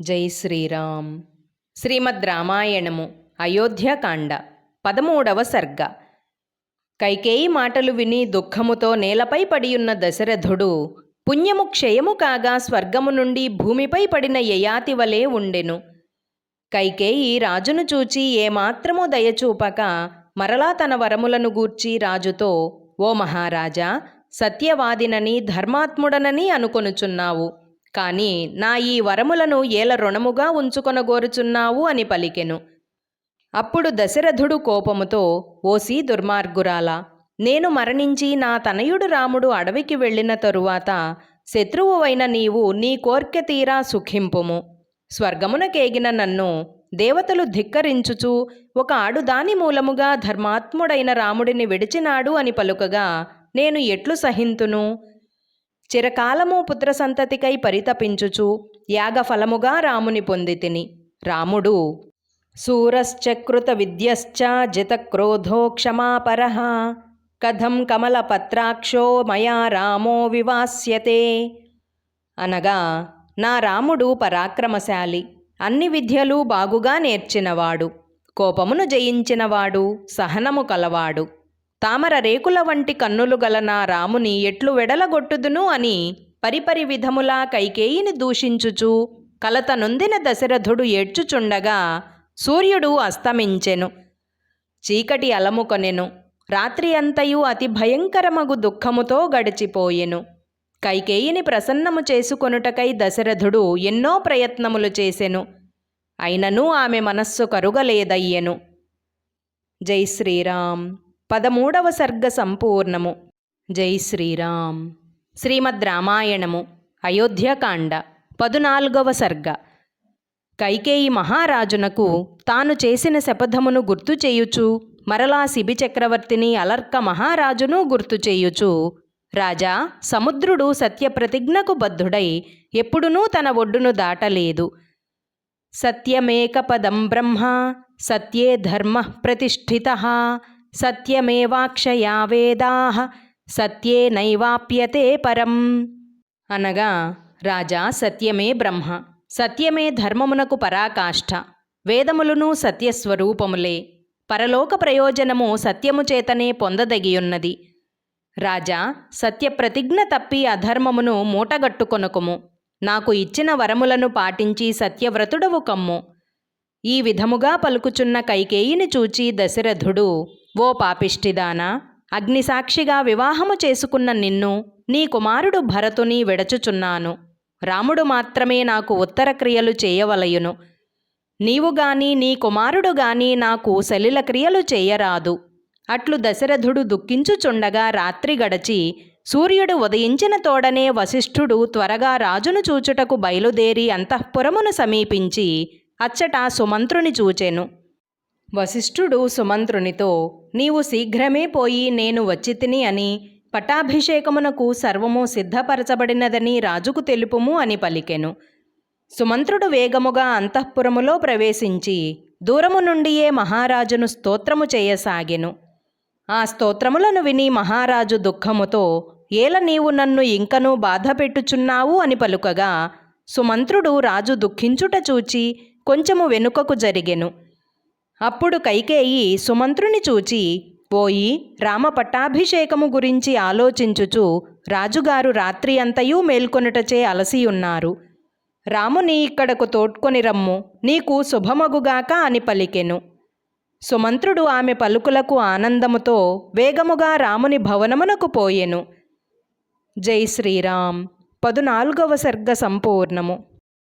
జై శ్రీరామ్. శ్రీమద్ రామాయణము అయోధ్యకాండ పదమూడవ సర్గ. కైకేయి మాటలు విని దుఃఖముతో నేలపై పడియున్న దశరథుడు పుణ్యము క్షయము కాగా స్వర్గము నుండి భూమిపై పడిన యయాతి వలె ఉండెను. కైకేయి రాజును చూచి ఏమాత్రము దయచూపక మరలా తన వరములను గూర్చి రాజుతో ఓ మహారాజా సత్యవాదినని ధర్మాత్ముడనని అనుకొనుచున్నావు. కాని నా ఈ వరములను ఏల రుణముగా ఉంచుకొనగోరుచున్నావు అని పలికెను. అప్పుడు దశరథుడు కోపముతో ఓసి దుర్మార్గురాలా నేను మరణించి నా తనయుడు రాముడు అడవికి వెళ్ళిన తరువాత శత్రువువైన నీవు నీ కోర్కె తీరా సుఖింపుము. స్వర్గమునకేగిన నన్ను దేవతలు ధిక్కరించుచు ఒక ఆడుదాని మూలముగా ధర్మాత్ముడైన రాముడిని విడిచినాడు అని పలుకగా నేను ఎట్లు సహింతును? చిరకాలము పుత్ర సంతతికై పరితపించుచు యాగఫలముగా రాముని పొందితిని. రాముడు శూరశ్చకృత విద్యశ్చ జితక్రోధో క్షమాపర కథం కమలపత్రాక్షో మయా రామో వివాస్యతే అనగా నా రాముడు పరాక్రమశాలి అన్ని విద్యలు బాగుగా నేర్చినవాడు కోపమును జయించినవాడు సహనము కలవాడు. తామర రేకుల వంటి కన్నులు గల నా రాముని ఎట్లు వెడలగొట్టుదును అని పరిపరి విధములా కైకేయిని దూషించుచు కలత నొందిన దశరథుడు ఏడ్చుచుండగా సూర్యుడు అస్తమించెను. చీకటి అలముకొనెను. రాత్రి అంతయు అతి భయంకరమగు దుఃఖముతో గడిచిపోయెను. కైకేయిని ప్రసన్నము చేసుకొనుటకై దశరథుడు ఎన్నో ప్రయత్నములు చేసెను. అయినను ఆమె మనస్సు కరుగలేదయ్యెను. జై శ్రీరామ్. పదమూడవ సర్గ సంపూర్ణము. జై శ్రీరామ్. శ్రీమద్ రామాయణము అయోధ్యకాండ పదునాలుగవ సర్గ. కైకేయి మహారాజునకు తాను చేసిన శపథమును గుర్తు చేయుచు మరలా శిబి చక్రవర్తిని అలర్క మహారాజును గుర్తు చేయుచు రాజా సముద్రుడు సత్యప్రతిజ్ఞకు బద్ధుడై ఎప్పుడునూ తన ఒడ్డును దాటలేదు. సత్యమేకపదం బ్రహ్మ సత్యే ధర్మ ప్రతిష్ఠిత. సత్యమేవాక్షయా వేదాహ సత్యే నైవాప్యతే పరం. అనగా రాజా సత్యమే బ్రహ్మ సత్యమే ధర్మమునకు పరాకాష్ఠ వేదములను సత్యస్వరూపములే పరలోక ప్రయోజనము సత్యము చేతనే పొందదగియున్నది. రాజా సత్యప్రతిజ్ఞ తప్పి అధర్మమును మూటగట్టుకొనుకుము నాకు ఇచ్చిన వరములను పాటించి సత్యవ్రతుడవు కమ్ము. ఈ విధముగా పలుకుచున్న కైకేయిని చూచి దశరథుడు ఓ పాపిష్టిదానా అగ్నిసాక్షిగా వివాహము చేసుకున్న నిన్ను నీ కుమారుడు భరతుని విడచుచున్నాను. రాముడు మాత్రమే నాకు ఉత్తర క్రియలు చేయవలయును. నీవు గాని నీ కుమారుడు గాని నాకు సలిల క్రియలు చేయరాదు. అట్లు దశరథుడు దుఃఖించుచుండగా రాత్రి గడచి సూర్యుడు ఉదయించిన తోడనే వశిష్ఠుడు త్వరగా రాజును చూచుటకు బయలుదేరి అంతఃపురమును సమీపించి అచ్చట సుమంత్రుని చూచెను. వశిష్ఠుడు సుమంత్రునితో నీవు శీఘ్రమే పోయి నేను వచ్చితిని అని పటాభిషేకమునకు సర్వము సిద్ధపరచబడినదని రాజుకు తెలుపుము అని పలికెను. సుమంత్రుడు వేగముగా అంతఃపురములో ప్రవేశించి దూరము నుండియే మహారాజును స్తోత్రము చేయసాగెను. ఆ స్తోత్రములను విని మహారాజు దుఃఖముతో ఏల నీవు నన్ను ఇంకనూ బాధ పెట్టుచున్నావు అని పలుకగా సుమంత్రుడు రాజు దుఃఖించుట చూచి కొంచెము వెనుకకు జరిగెను. అప్పుడు కైకేయి సుమంత్రుని చూచి పోయి రామ పట్టాభిషేకము గురించి ఆలోచించుచు రాజుగారు రాత్రి అంతయూ మేల్కొనుటచే అలసియున్నారు. రాముని ఇక్కడకు తోడ్కొని రమ్ము నీకు శుభమగుగాక అని పలికెను సుమంత్రుడు ఆమె పలుకులకు ఆనందముతో వేగముగా రాముని భవనమునకు పోయెను. జై శ్రీరామ్. పదునాలుగవ సర్గ సంపూర్ణము.